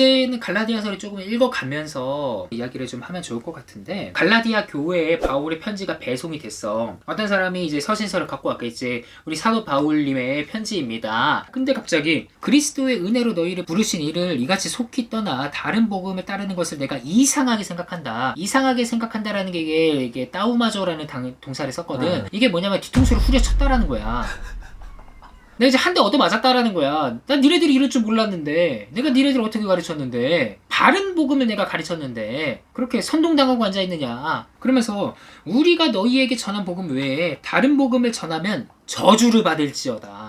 이제는 갈라디아서를 조금 읽어가면서 이야기를 좀 하면 좋을 것 같은데 갈라디아 교회에 바울의 편지가 배송이 됐어. 어떤 사람이 이제 서신서를 갖고 왔겠지. 우리 사도 바울님의 편지입니다. 근데 갑자기 그리스도의 은혜로 너희를 부르신 이를 이같이 속히 떠나 다른 복음을 따르는 것을 내가 이상하게 생각한다. 이상하게 생각한다라는 게 이게, 이게 따우마조라는 당- 동사를 썼거든. 네. 이게 뭐냐면 뒤통수를 후려쳤다라는 거야. 내가 이제 한 대 얻어 맞았다라는 거야. 난 니네들이 이럴 줄 몰랐는데, 내가 니네들 어떻게 가르쳤는데, 바른 복음을 내가 가르쳤는데, 그렇게 선동당하고 앉아있느냐. 그러면서, 우리가 너희에게 전한 복음 외에 다른 복음을 전하면 저주를 받을지어다.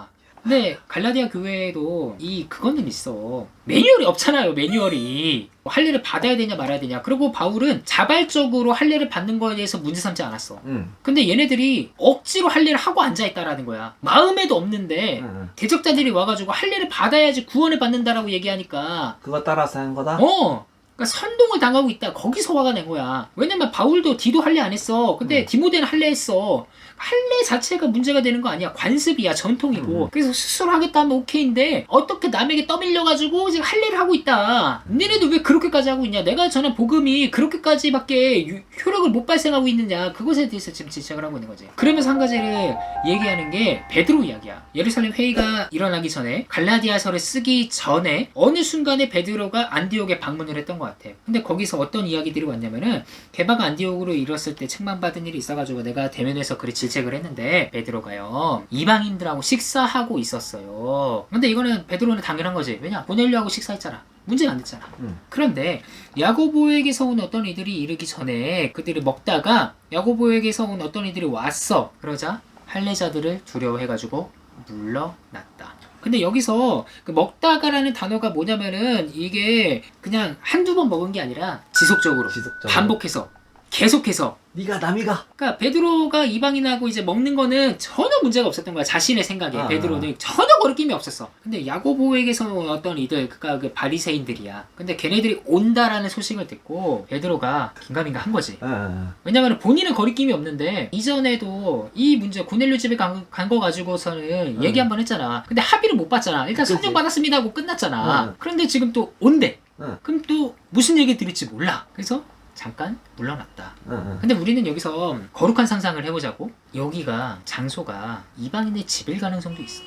근데 갈라디아 교회에도 이 그거는 있어. 매뉴얼이 없잖아요. 매뉴얼이 뭐 할례를 받아야 되냐 말아야 되냐. 그리고 바울은 자발적으로 할례를 받는 거에 대해서 문제 삼지 않았어. 응. 근데 얘네들이 억지로 할례를 하고 앉아 있다라는 거야. 마음에도 없는데 응, 응. 대적자들이 와가지고 할례를 받아야지 구원을 받는다라고 얘기하니까 그거 따라서 한 거다? 어 그러니까 선동을 당하고 있다 거기서 화가 낸 거야 왜냐면 바울도 디도 할례 안 했어 근데 음. 디모데는 할례 했어 할례 자체가 문제가 되는 거 아니야. 관습이야 전통이고. 음. 그래서 스스로 하겠다 하면 오케이인데 어떻게 남에게 떠밀려가지고 지금 할례를 하고 있다. 니네도 왜 그렇게까지 하고 있냐? 내가 전한 복음이 그렇게까지밖에 유- 효력을 못 발생하고 있느냐? 그것에 대해서 지금 지적을 하고 있는 거지. 그러면서 한 가지를 얘기하는 게 베드로 이야기야. 예루살렘 회의가 일어나기 전에 갈라디아서를 쓰기 전에 어느 순간에 베드로가 안디옥에 방문을 했던 것 같아. 근데 거기서 어떤 이야기들이 왔냐면은 개바가 안디옥으로 이뤘을 때 책망 받은 일이 있어가지고 내가 대면에서 그리 질책을 했는데 베드로가요 이방인들하고 식사하고 있었어요. 근데 이거는 베드로는 당연한 거지. 왜냐? 보넬료하고 식사했잖아. 문제가 안 됐잖아. 응. 그런데 야고보에게서 온 어떤 이들이 이르기 전에 그들이 먹다가 야고보에게서 온 어떤 이들이 왔어. 그러자 할례자들을 두려워해가지고 물러났다. 근데 여기서 그 먹다가라는 단어가 뭐냐면은 이게 그냥 한두 번 먹은 게 아니라 지속적으로 지속적으로. 반복해서 계속해서 네가 남이가. 그러니까 베드로가 이방인하고 이제 먹는 거는 전혀 문제가 없었던 거야 자신의 생각에 아. 베드로는 전혀 거리낌이 없었어 근데 야고보에게서 온 어떤 이들 그니까 그 바리새인들이야 근데 걔네들이 온다라는 소식을 듣고 베드로가 긴가민가 한 거지 응, 응, 왜냐면 본인은 거리낌이 없는데 이전에도 이 문제 고넬료 집에 간 거 가지고서는 응. 얘기 한 번 했잖아 근데 합의를 못 봤잖아 일단. 성령 받았습니다 하고 끝났잖아 응. 그런데 지금 또 온대 응. 그럼 또 무슨 얘기 들을지 몰라 그래서 잠깐 물러났다 응, 응. 근데 우리는 여기서 거룩한 상상을 해보자고 여기가 장소가 이방인의 집일 가능성도 있어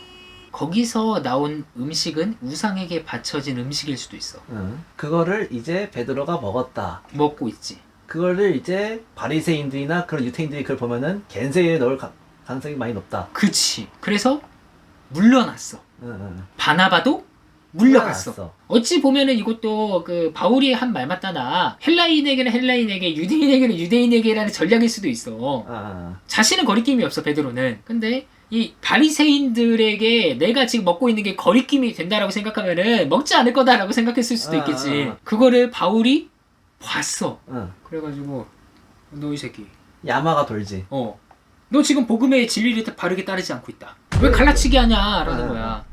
거기서 나온 음식은 우상에게 바쳐진 음식일 수도 있어 응. 그거를 이제 베드로가 먹었다. 먹고 있지 그거를 이제 바리새인들이나 그런 유태인들이 그걸 보면은 겐세에 넣을 가, 가능성이 많이 높다. 그치 그래서 물러났어 응, 응. 바나바도 물러갔어 물러났어. 어찌 보면은 이것도 그 바울이 한 말 맞다나 헬라인에게는 헬라인에게 유대인에게는 유대인에게라는 전략일 수도 있어 아, 아, 자신은 거리낌이 없어 베드로는 근데 이 바리새인들에게 내가 지금 먹고 있는 게 거리낌이 된다라고 생각하면은 먹지 않을 거다라고 생각했을 수도 아, 있겠지 아, 아. 그거를 바울이 봤어 아. 응. 그래가지고 너 이 새끼 야마가 돌지. 어 너 지금 복음의 진리를 바르게 따르지 않고 있다 왜 갈라치기 하냐라는 아. 거야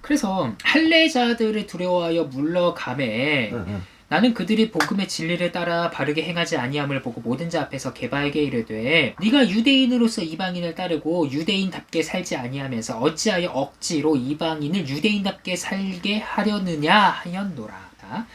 그래서 할례자들을 두려워하여 응, 응. 나는 그들이 복음의 진리를 따라 바르게 행하지 아니함을 보고 모든 자 앞에서 개바에게 이르되 네가 유대인으로서 이방인을 따르고 유대인답게 살지 아니하면서 어찌하여 억지로 이방인을 유대인답게 살게 하려느냐 하였노라. 자,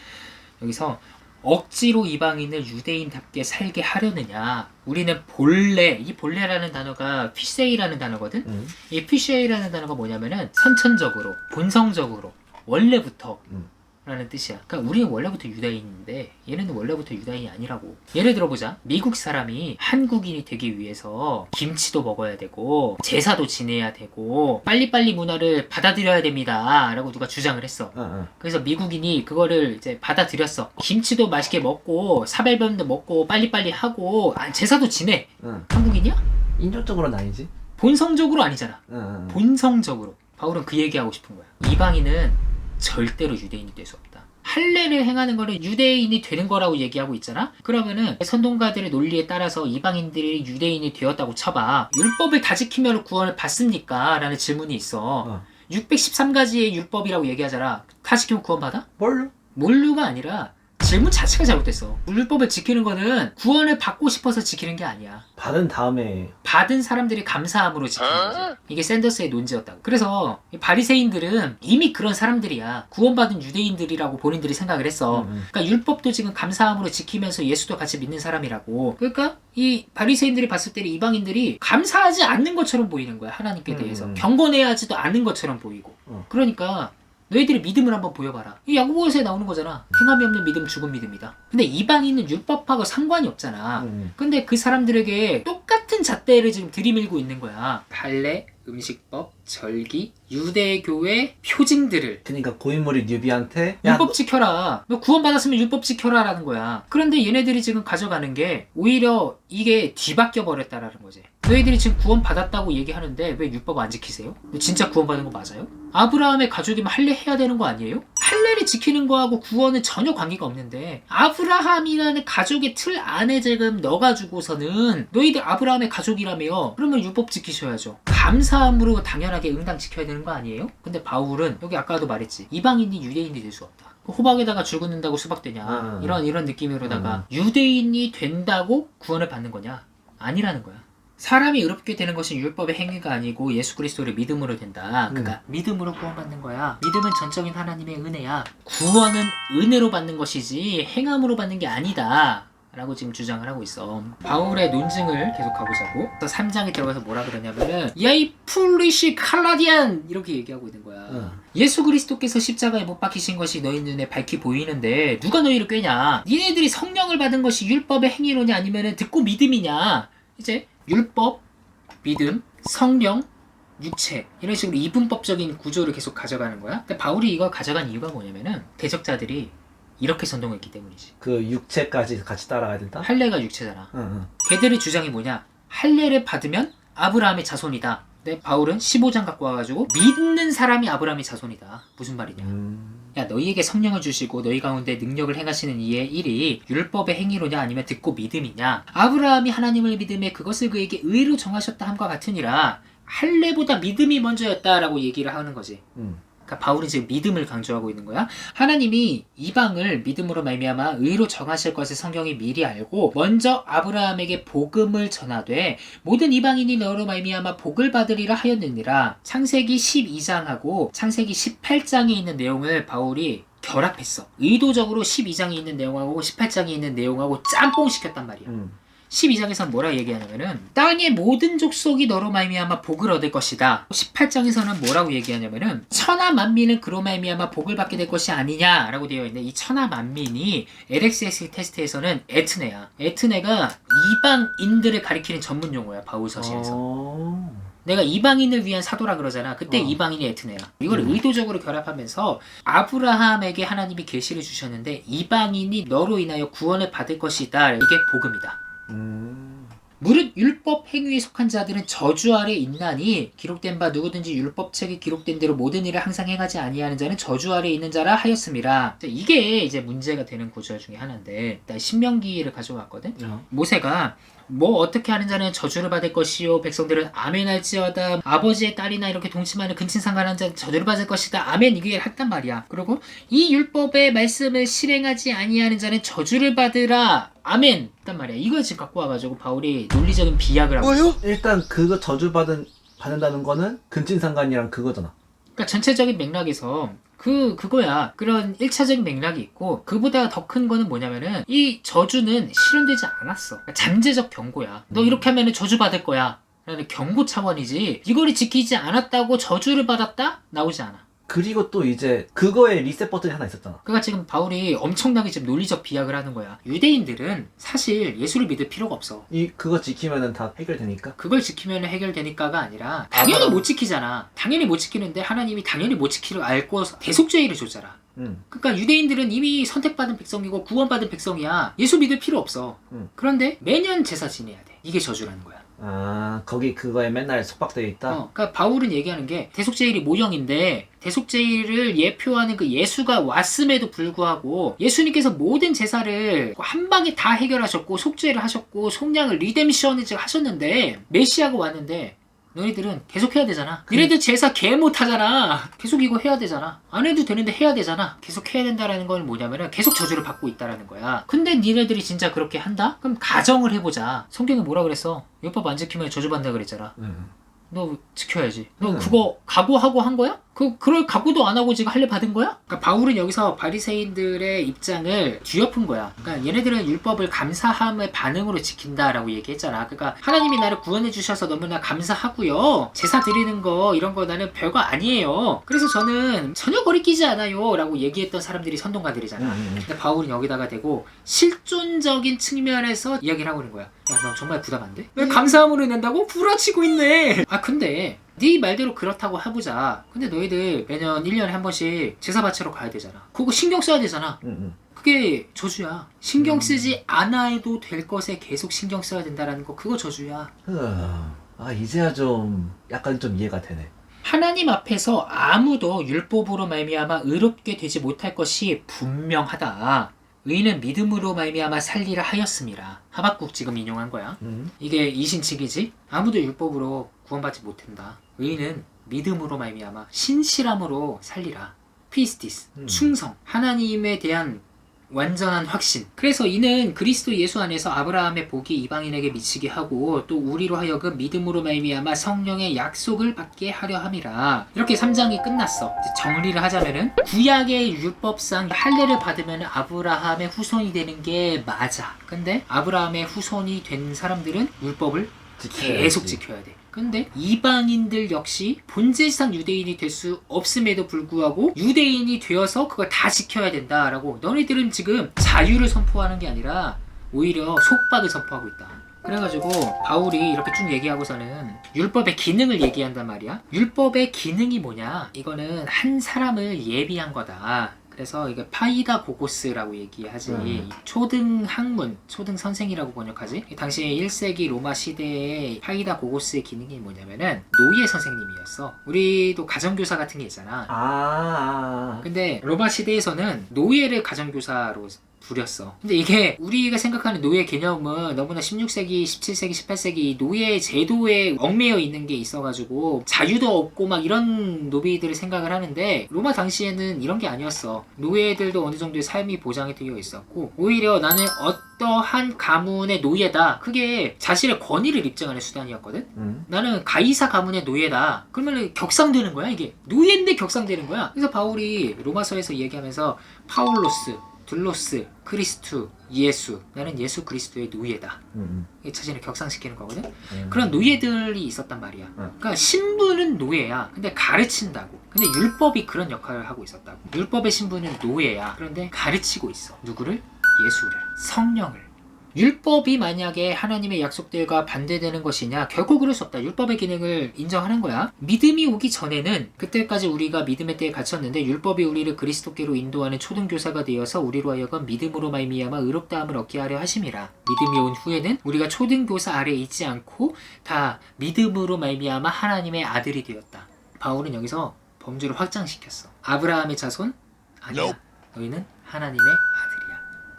여기서 억지로 이방인을 유대인답게 살게 하려느냐. 우리는 본래 이 본래라는 단어가 피세이라는 단어거든. 응. 이 피세이라는 단어가 뭐냐면은 선천적으로, 본성적으로, 원래부터 음. 라는 뜻이야. 그러니까 우리는 원래부터 유다인인데 얘네는 원래부터 유다인이 아니라고. 예를 들어보자. 미국 사람이 한국인이 되기 위해서 김치도 먹어야 되고 제사도 지내야 되고 빨리빨리 문화를 받아들여야 됩니다. 라고 누가 주장을 했어. 응, 응. 그래서 미국인이 그거를 이제 받아들였어. 김치도 맛있게 먹고 사발면도 먹고 빨리빨리 하고 아, 제사도 지내. 응. 한국인이야? 인종적으로는 아니지. 본성적으로 아니잖아. 응, 응, 응. 본성적으로 바울은 그 얘기하고 싶은 거야. 이방인은 절대로 유대인이 될 수 없다. 할례를 행하는 거는 유대인이 되는 거라고 얘기하고 있잖아. 그러면은 선동가들의 논리에 따라서 이방인들이 유대인이 되었다고 쳐봐. 율법을 다 지키면 구원을 받습니까? 라는 질문이 있어. 어. 613가지의 율법이라고 얘기하잖아. 다 지키면 구원 받아? 뭘로? 몰루가 아니라 질문 자체가 잘못됐어. 율법을 지키는 거는 구원을 받고 싶어서 지키는 게 아니야. 받은 다음에 받은 사람들이 감사함으로 지키는 거지. 이게 샌더스의 논지였다고. 그래서 이 바리새인들은 이미 그런 사람들이야. 구원받은 유대인들이라고 본인들이 생각을 했어. 음, 음. 그러니까 율법도 지금 감사함으로 지키면서 예수도 같이 믿는 사람이라고. 그러니까 이 바리새인들이 봤을 때 이방인들이 감사하지 않는 것처럼 보이는 거야. 하나님께 음, 대해서. 음. 경건해하지도 않은 것처럼 보이고. 어. 그러니까 너희들이 믿음을 한번 보여봐라. 이 야고보서에 나오는 거잖아. 행함이 없는 믿음 죽은 믿음이다. 근데 이방인은 율법하고 상관이 없잖아. 음. 근데 그 사람들에게 똑같은 잣대를 지금 들이밀고 있는 거야. 발레, 음식법, 절기, 유대교의 표징들을 그러니까 고인물이 뉴비한테 야, 율법 지켜라. 너 구원받았으면 율법 지켜라라는 거야. 그런데 얘네들이 지금 가져가는 게 오히려 이게 뒤바뀌어 버렸다라는 거지. 너희들이 지금 구원받았다고 얘기하는데 왜 율법 안 지키세요? 너 진짜 구원받은 거 맞아요? 아브라함의 가족이면 할례 해야 되는 거 아니에요? 할례를 지키는 거하고 구원은 전혀 관계가 없는데 아브라함이라는 가족의 틀 안에 지금 넣어가지고서는 너희들 아브라함의 가족이라며 그러면 율법 지키셔야죠. 감사함으로 당연하게 응당 지켜야 되는 거 아니에요? 근데 바울은 여기 아까도 말했지 이방인이 유대인이 될 수 없다. 호박에다가 줄 긋는다고 수박되냐 음. 이런 이런 느낌으로다가 유대인이 된다고 구원을 받는 거냐 아니라는 거야. 사람이 의롭게 되는 것은 율법의 행위가 아니고 예수 그리스도를 믿음으로 된다. 그러니까 믿음으로 구원받는 거야. 믿음은 전적인 하나님의 은혜야. 구원은 은혜로 받는 것이지 행함으로 받는 게 아니다. 라고 지금 주장을 하고 있어. 바울의 논증을 계속 가보자고. 그래서 3장에 들어가서 뭐라 그러냐면은 야이 풀리시 칼라디안 이렇게 얘기하고 있는 거야. 응. 예수 그리스도께서 십자가에 못 박히신 것이 너희 눈에 밝히 보이는데 누가 너희를 꾀냐? 니네들이 성령을 받은 것이 율법의 행위로냐 아니면은 듣고 믿음이냐? 이제 율법, 믿음, 성령, 육체 이런 식으로 이분법적인 구조를 계속 가져가는 거야. 근데 바울이 이걸 가져간 이유가 뭐냐면은 대적자들이 이렇게 선동했기 때문이지. 그 육체까지 같이 따라가야 된다. 할례가 육체잖아. 응, 응. 걔들의 주장이 뭐냐? 할례를 받으면 아브라함의 자손이다. 근데 바울은 15장 갖고 와가지고 믿는 사람이 아브라함의 자손이다. 무슨 말이냐? 음. 야 너희에게 성령을 주시고 너희 가운데 능력을 행하시는 이의 일이 율법의 행위로냐 아니면 듣고 믿음이냐 아브라함이 하나님을 믿음에 그것을 그에게 의로 정하셨다 함과 같으니라 할례보다 믿음이 먼저였다라고 얘기를 하는 거지 음. 그러니까 바울은 지금 믿음을 강조하고 있는 거야. 하나님이 이방을 믿음으로 말미암아 의로 정하실 것을 성경이 미리 알고 먼저 아브라함에게 복음을 전하되 모든 이방인이 너로 말미암아 복을 받으리라 하였느니라. 창세기 12장하고 창세기 18장에 있는 내용을 바울이 결합했어. 의도적으로 12장에 있는 내용하고 18장에 있는 내용하고 짬뽕 시켰단 말이야. 음. 12장에서는 뭐라 얘기하냐면은 땅의 모든 족속이 너로 말미암아 복을 얻을 것이다. 18장에서는 뭐라고 얘기하냐면은 천하 만민은 그로 말미암아 복을 받게 될 것이 아니냐라고 되어 있는데 이 천하 만민이 LXS 테스트에서는 에트네야. 에트네가 이방인들을 가리키는 전문 용어야 바울 서신에서. 어. 내가 이방인을 위한 사도라 그러잖아. 그때 어. 이방인이 에트네야. 이걸 음. 의도적으로 결합하면서 아브라함에게 하나님이 계시를 주셨는데 이방인이 너로 인하여 구원을 받을 것이다. 이게 복음이다. 음. 무릇 율법 행위에 속한 자들은 저주 아래 있나니 기록된 바 누구든지 율법책에 기록된 대로 모든 일을 항상 행하지 아니하는 자는 저주 아래 있는 자라 하였습니다. 이게 이제 문제가 되는 구절 중에 하나인데 나 신명기를 가져왔거든. 어. 모세가 뭐 어떻게 하는 자는 저주를 받을 것이요. 백성들은 아멘 할지어다. 아버지의 딸이나 이렇게 동침하는 근친상간한 자는 저주를 받을 것이다. 아멘. 이게 했단 말이야. 그리고 이 율법의 말씀을 실행하지 아니하는 자는 저주를 받으라. 아멘. 했단 말이야. 이걸 지금 갖고 와가지고 바울이 논리적인 비약을 하고 있어. 일단 그거 저주받은 받는다는 거는 근친상간이랑 그거잖아. 그러니까 전체적인 맥락에서 그 그거야. 그런 1차적인 맥락이 있고 그보다 더 큰 거는 뭐냐면은 이 저주는 실현되지 않았어. 그러니까 잠재적 경고야. 너 음. 이렇게 하면은 저주 받을 거야. 라는 경고 차원이지. 이거를 지키지 않았다고 저주를 받았다? 나오지 않아 그리고 또 이제 그거에 리셋 버튼이 하나 있었잖아. 그러니까 지금 바울이 엄청나게 지금 논리적 비약을 하는 거야 유대인들은 사실 예수를 믿을 필요가 없어 이 그거 지키면은 다 해결되니까. 그걸 지키면 해결되니까가 아니라 당연히 못 지키잖아 당연히 못 지키는데 하나님이 당연히 못 지키를 알고 대속죄일을 줬잖아 음. 그러니까 유대인들은 이미 선택받은 백성이고 구원받은 백성이야. 예수 믿을 필요 없어. 음. 그런데 매년 제사 지내야 돼. 이게 저주라는 거야. 아 거기 그거에 맨날 속박되어 있다. 어, 그러니까 바울은 얘기하는 게 대속제일이 모형인데 대속제일을 예표하는 그 예수가 왔음에도 불구하고 예수님께서 모든 제사를 한 방에 다 해결하셨고 속죄를 하셨고 속량을 리뎀션을 하셨는데 메시아가 왔는데 너희들은 계속 해야 되잖아. 니네들 제사 개 못하잖아. 계속 이거 해야 되잖아. 안 해도 되는데 해야 되잖아. 계속 해야 된다라는 건 뭐냐면은 계속 저주를 받고 있다라는 거야. 근데 니네들이 진짜 그렇게 한다? 그럼 가정을 해보자. 성경에 뭐라 그랬어? 율법 안 지키면 저주받는다 그랬잖아. 음. 너 지켜야지. 너 음. 그거 각오하고 한 거야? 그 그럴 각오도 안 하고 지금 할례 받은 거야? 그러니까 바울은 여기서 바리새인들의 입장을 뒤엎은 거야. 그러니까 얘네들은 율법을 감사함의 반응으로 지킨다라고 얘기했잖아. 그러니까 하나님이 나를 구원해 주셔서 너무나 감사하고요. 제사 드리는 거 이런 거 나는 별거 아니에요. 그래서 저는 전혀 거리끼지 않아요라고 얘기했던 사람들이 선동가들이잖아. 음. 근데 바울은 여기다가 대고 실존적인 측면에서 이야기를 하고 있는 거야. 야, 너 정말 부담 안 돼? 왜 감사함으로 낸다고? 부라치고 있네. 아, 근데 네 말대로 그렇다고 해보자. 근데 너희들 매년 1년에 한 번씩 제사 바치러 가야 되잖아. 그거 신경 써야 되잖아. 음. 음. 그게 저주야. 신경 음. 쓰지 않아 해도 될 것에 계속 신경 써야 된다라는 거 그거 저주야. 아 이제야 좀 약간 좀 이해가 되네. 하나님 앞에서 아무도 율법으로 말미암아 의롭게 되지 못할 것이 분명하다. 의인은 믿음으로 말미암아 살리라 하였습니다. 하박국 지금 인용한 거야. 음. 이게 이신칙이지. 아무도 율법으로 구원받지 못한다. 의인은 믿음으로 말미암아 신실함으로 살리라. 피스티스 음. 충성 하나님에 대한 완전한 확신. 그래서 이는 그리스도 예수 안에서 아브라함의 복이 이방인에게 미치게 하고 또 우리로 하여금 믿음으로 말미암아 성령의 약속을 받게 하려 함이라. 이렇게 3장이 끝났어. 정리를 하자면은 구약의 율법상 할례를 받으면 아브라함의 후손이 되는 게 맞아. 근데 아브라함의 후손이 된 사람들은 율법을. 계속 지켜야 돼. 근데 이방인들 역시 본질상 유대인이 될 수 없음에도 불구하고 유대인이 되어서 그걸 다 지켜야 된다라고 너희들은 지금 자유를 선포하는 게 아니라 오히려 속박을 선포하고 있다. 그래가지고 바울이 이렇게 쭉 얘기하고서는 율법의 기능을 얘기한단 말이야. 율법의 기능이 뭐냐? 이거는 한 사람을 예비한 거다. 그래서 이게 파이다 고고스라고 얘기하지 음. 초등 학문, 초등 선생이라고 번역하지 당시에 1세기 로마 시대의 파이다 고고스의 기능이 뭐냐면은 노예 선생님이었어 우리도 가정교사 같은 게 있잖아 아. 근데 로마 시대에서는 노예를 가정교사로 부렸어. 근데 이게 우리가 생각하는 노예 개념은 너무나 16세기, 17세기, 18세기 이 노예 제도에 얽매여 있는 게 있어가지고 자유도 없고 막 이런 노비들을 생각을 하는데 로마 당시에는 이런 게 아니었어. 노예들도 어느 정도의 삶이 보장이 되어 있었고 오히려 나는 어떠한 가문의 노예다. 그게 자신의 권위를 입증하는 수단이었거든. 음. 나는 가이사 가문의 노예다. 그러면 격상되는 거야 이게 노예인데 격상되는 거야. 그래서 바울이 로마서에서 얘기하면서 파울로스, 둘로스, 크리스투, 예수. 나는 예수 그리스도의 노예다. 음. 이게 자신을 격상시키는 거거든. 음. 그런 노예들이 있었단 말이야. 그러니까 신부는 노예야. 근데 가르친다고. 근데 율법이 그런 역할을 하고 있었다고. 율법의 신부는 노예야. 그런데 가르치고 있어. 누구를? 예수를. 성령을. 율법이 만약에 하나님의 약속들과 반대되는 것이냐? 결코 그럴 수 없다. 율법의 기능을 인정하는 거야. 믿음이 오기 전에는 그때까지 우리가 믿음의 때에 갇혔는데 율법이 우리를 그리스도께로 인도하는 초등교사가 되어서 우리로 하여금 믿음으로 말미암아 의롭다함을 얻게 하려 하심이라. 믿음이 온 후에는 우리가 초등교사 아래 있지 않고 다 믿음으로 말미암아 하나님의 아들이 되었다. 바울은 여기서 범주를 확장시켰어. 아브라함의 자손 아니야. 너희는 하나님의 아들이야.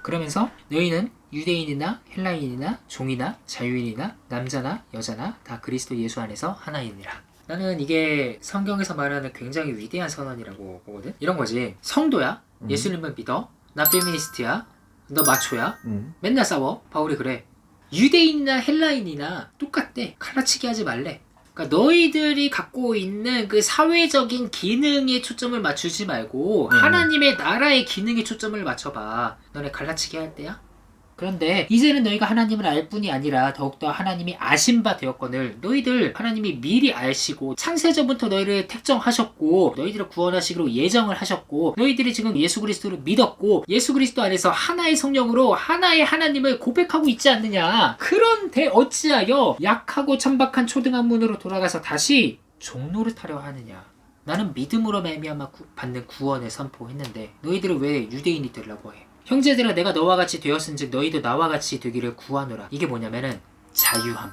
그러면서 너희는 유대인이나 헬라인이나 종이나 자유인이나 남자나 여자나 다 그리스도 예수 안에서 하나이니라. 나는 이게 성경에서 말하는 굉장히 위대한 선언이라고 보거든. 이런 거지. 성도야. 음. 예수님을 믿어. 나 페미니스트야. 너 마초야. 음. 맨날 싸워. 바울이 그래. 유대인이나 헬라인이나 똑같대. 칼라치기 하지 말래. 그러니까 너희들이 갖고 있는 그 사회적인 기능에 초점을 맞추지 말고 음. 하나님의 나라의 기능에 초점을 맞춰봐. 너네 갈라치기 할 때야? 그런데 이제는 너희가 하나님을 알 뿐이 아니라 더욱더 하나님이 아신 바 되었거늘 너희들 하나님이 미리 아시고 창세전부터 너희를 택정하셨고 너희들을 구원하시기로 예정을 하셨고 너희들이 지금 예수 그리스도를 믿었고 예수 그리스도 안에서 하나의 성령으로 하나의 하나님을 고백하고 있지 않느냐. 그런데 어찌하여 약하고 천박한 초등학문으로 돌아가서 다시 종로를 타려 하느냐. 나는 믿음으로 말미암아 구- 받는 구원을 선포했는데 너희들은 왜 유대인이 되려고 해 형제들아 내가 너와 같이 되었은즉 너희도 나와 같이 되기를 구하노라. 이게 뭐냐면은 자유함.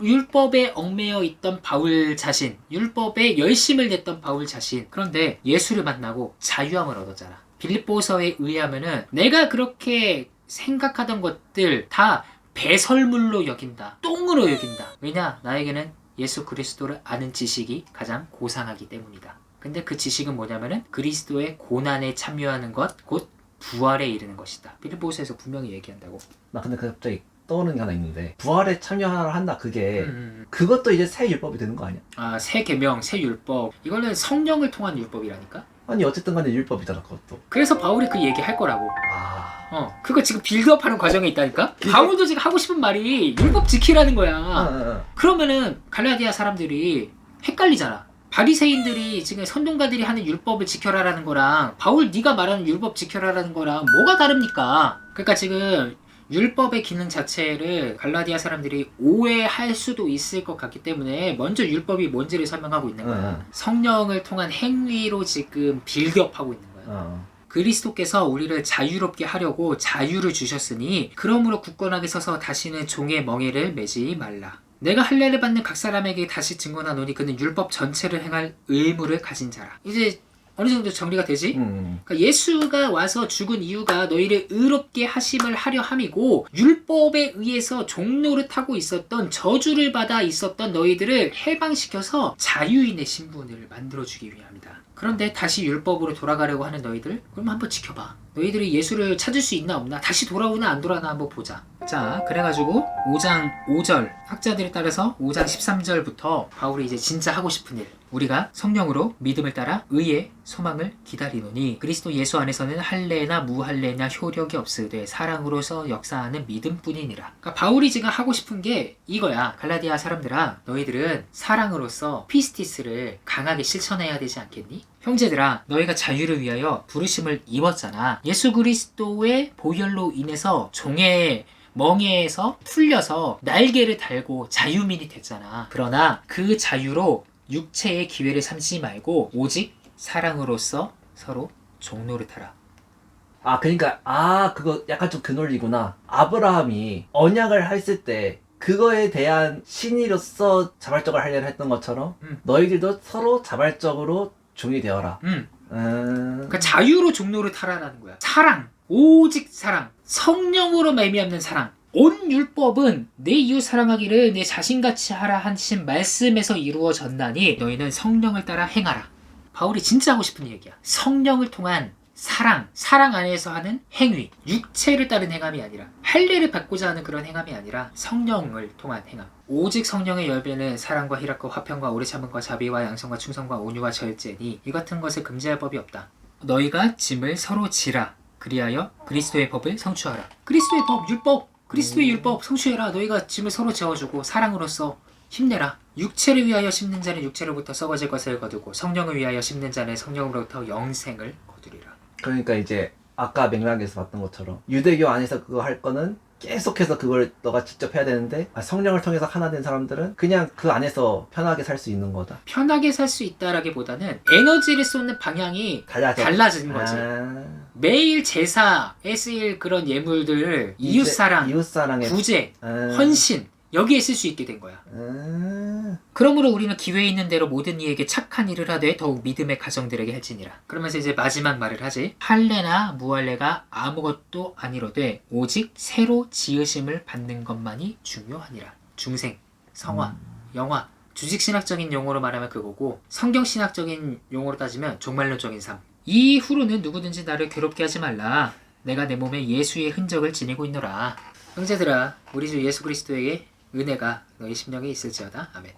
율법에 얽매여 있던 바울 자신 율법에 열심을 냈던 바울 자신. 그런데 예수를 만나고 자유함을 얻었잖아. 빌립보서에 의하면은 내가 그렇게 생각하던 것들 다 배설물로 여긴다. 똥으로 여긴다. 왜냐? 나에게는 예수 그리스도를 아는 지식이 가장 고상하기 때문이다. 근데 그 지식은 뭐냐면은 그리스도의 고난에 참여하는 것, 곧 부활에 이르는 것이다. 빌보스에서 분명히 얘기한다고. 나 근데 그 갑자기 떠오르는 게 하나 있는데 부활에 참여하라 한다 그게 음, 그것도 이제 새 율법이 되는 거 아니야? 아, 새 계명, 새 율법. 이거는 성령을 통한 율법이라니까. 아니 어쨌든 간에 율법이잖아 그것도 그래서 바울이 그 얘기 할 거라고. 아 어, 그거 지금 빌드업하는 과정에 있다니까. 바울도 지금 하고 싶은 말이 율법 지키라는 거야. 응, 응, 응. 그러면은 갈라디아 사람들이 헷갈리잖아. 바리새인들이 지금 선동가들이 하는 율법을 지켜라라는 거랑 바울 네가 말하는 율법 지켜라라는 거랑 뭐가 다릅니까? 그러니까 지금 율법의 기능 자체를 갈라디아 사람들이 오해할 수도 있을 것 같기 때문에 먼저 율법이 뭔지를 설명하고 있는 거야. 응, 응. 성령을 통한 행위로 지금 빌드업하고 있는 거야. 어. 그리스도께서 우리를 자유롭게 하려고 자유를 주셨으니 그러므로 굳건하게 서서 다시는 종의 멍에를 매지 말라. 내가 할례를 받는 각 사람에게 다시 증언하노니 그는 율법 전체를 행할 의무를 가진 자라. 이제 어느 정도 정리가 되지? 음. 그러니까 예수가 와서 죽은 이유가 너희를 의롭게 하심을 하려 함이고 율법에 의해서 종노릇하고 있었던 저주를 받아 있었던 너희들을 해방시켜서 자유인의 신분을 만들어 주기 위함이다. 그런데 다시 율법으로 돌아가려고 하는 너희들 그럼 한번 지켜봐. 너희들이 예수를 찾을 수 있나 없나 다시 돌아오나 안 돌아오나 한번 보자. 자 그래가지고 5장 5절 학자들에 따라서 5장 13절부터 바울이 이제 진짜 하고 싶은 일 우리가 성령으로 믿음을 따라 의의 소망을 기다리노니 그리스도 예수 안에서는 할례나 무할례나 효력이 없으되 사랑으로서 역사하는 믿음뿐이니라. 그러니까 바울이 지금 하고 싶은 게 이거야. 갈라디아 사람들아, 너희들은 사랑으로서 피스티스를 강하게 실천해야 되지 않겠니? 형제들아, 너희가 자유를 위하여 부르심을 입었잖아. 예수 그리스도의 보혈로 인해서 종의 멍에에서 풀려서 날개를 달고 자유민이 됐잖아. 그러나 그 자유로 육체의 기회를 삼지 말고 오직 사랑으로서 서로 종노릇하라. 아 그러니까 아 그거 약간 좀 그 논리구나 아브라함이 언약을 했을 때 그거에 대한 신이로서 자발적으로 하려고 했던 것처럼 음. 너희들도 서로 자발적으로 종이 되어라 음. 음... 자유로 종노릇하라는 거야. 사랑, 오직 사랑, 성령으로 말미암는 사랑. 온 율법은 내 이웃 사랑하기를 내 자신같이 하라 하신 말씀에서 이루어졌나니 너희는 성령을 따라 행하라. 바울이 진짜 하고 싶은 얘기야. 성령을 통한 사랑, 사랑 안에서 하는 행위, 육체를 따른 행함이 아니라 할례를 받고자 하는 그런 행함이 아니라 성령을 통한 행함. 오직 성령의 열배는 사랑과 희락과 화평과 오래 참음과 자비와 양성과 충성과 온유와 절제니 이 같은 것을 금지할 법이 없다. 너희가 짐을 서로 지라. 그리하여 그리스도의 법을 성취하라. 그리스도의 법, 율법, 그리스도의 율법 성취해라. 너희가 짐을 서로 지어주고 사랑으로서 힘내라. 육체를 위하여 심는 자는 육체로부터 썩어질 것을 거두고 성령을 위하여 심는 자는 성령으로부터 영생을 거두리라. 그러니까 이제 아까 맥락에서 봤던 것처럼 유대교 안에서 그거 할 거는 계속해서 그걸 너가 직접 해야 되는데 아, 성령을 통해서 하나 된 사람들은 그냥 그 안에서 편하게 살 수 있는 거다. 편하게 살 수 있다라기보다는 에너지를 쏟는 방향이 달라져. 달라지는 거지. 아... 매일 제사에 쓰일 그런 예물들을 이웃사랑, 이웃사랑의 구제, 아... 헌신 여기에 쓸 수 있게 된 거야. 아... 그러므로 우리는 기회 있는 대로 모든 이에게 착한 일을 하되 더욱 믿음의 가정들에게 할지니라. 그러면서 이제 마지막 말을 하지. 할례나 무할례가 아무것도 아니로되 오직 새로 지으심을 받는 것만이 중요하니라. 중생, 성화, 영화. 주직신학적인 용어로 말하면 그거고 성경신학적인 용어로 따지면 종말론적인 삶. 이후로는 누구든지 나를 괴롭게 하지 말라. 내가 내 몸에 예수의 흔적을 지니고 있노라. 형제들아, 우리 주 예수 그리스도에게 은혜가 너희 심령에 있을지어다. 아멘.